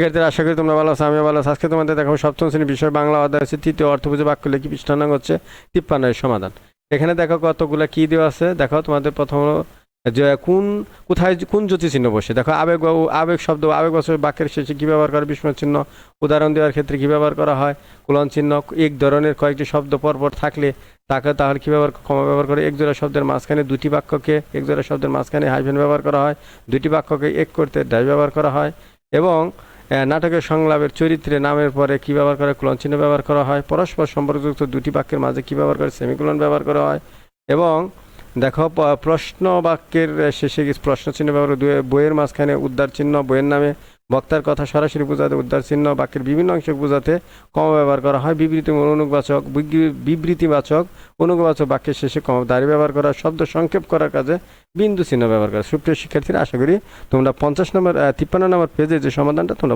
শিক্ষার্থীরা, আশা করি তোমরা ভালো আছো আমি ভালো আছি। আজকে তোমাদের দেখাবো সপ্তম শ্রেণি বিষয়, বাংলা অধ্যায় হচ্ছে তৃতীয় অর্থবুঝে বাক্য লেখি পৃষ্ঠানাং হচ্ছে তিপ্পান্নের সমাধান। এখানে দেখো কতগুলা কি দেওয়া আছে। দেখো তোমাদের প্রথম যে কোন, কোথায় কোন জ্যোতি চিহ্ন বসে। দেখো আবেগ আবেগ শব্দ, আবেগ বছর বাক্যের শেষে কী ব্যবহার করে? বিস্ময় চিহ্ন। উদাহরণ দেওয়ার ক্ষেত্রে কী ব্যবহার করা হয়? কুলন চিহ্ন। এক ধরনের কয়েকটি শব্দ পরপর থাকলে তাকে তাহলে কী ব্যবহার, ক্ষমা ব্যবহার করে? এক জোড়া শব্দের মাঝখানে দুটি বাক্যকে এক জোড়া শব্দের মাঝখানে হাইফেন ব্যবহার করা হয়। দুটি বাক্যকে এক করতে ডাই ব্যবহার করা হয়। এবং নাটকের সংলাপের চরিত্রে, নামের পরে কী ব্যবহার করে ক্লন চিহ্ন ব্যবহার করা হয়, পরস্পর সম্পর্কযুক্ত দুটি বাক্যের মাঝে কী ব্যবহার করে, সেমিকোলন ব্যবহার করা হয় এবং দেখো প্রশ্ন বাক্যের শেষে প্রশ্ন চিহ্ন ব্যবহার বইয়ের মাঝখানে উদ্ধার চিহ্ন, বইয়ের নামে বক্তার কথা সরাসরি বোঝাতে, উদ্ধার চিহ্ন, বাক্যের বিভিন্ন অংশ বোঝাতে কম ব্যবহার করা হয়। বিবৃতি অনুবাচক বিবৃতিবাচক অনুবাচক বাক্যের শেষে কম দাঁড়ি ব্যবহার করা, শব্দ সংক্ষেপ করার কাজে বিন্দু চিহ্ন ব্যবহার করা। সুপ্রিয় শিক্ষার্থীরা, আশা করি তোমরা পঞ্চাশ নম্বর তিপ্পান্ন নম্বর পেজে যে সমাধানটা তোমরা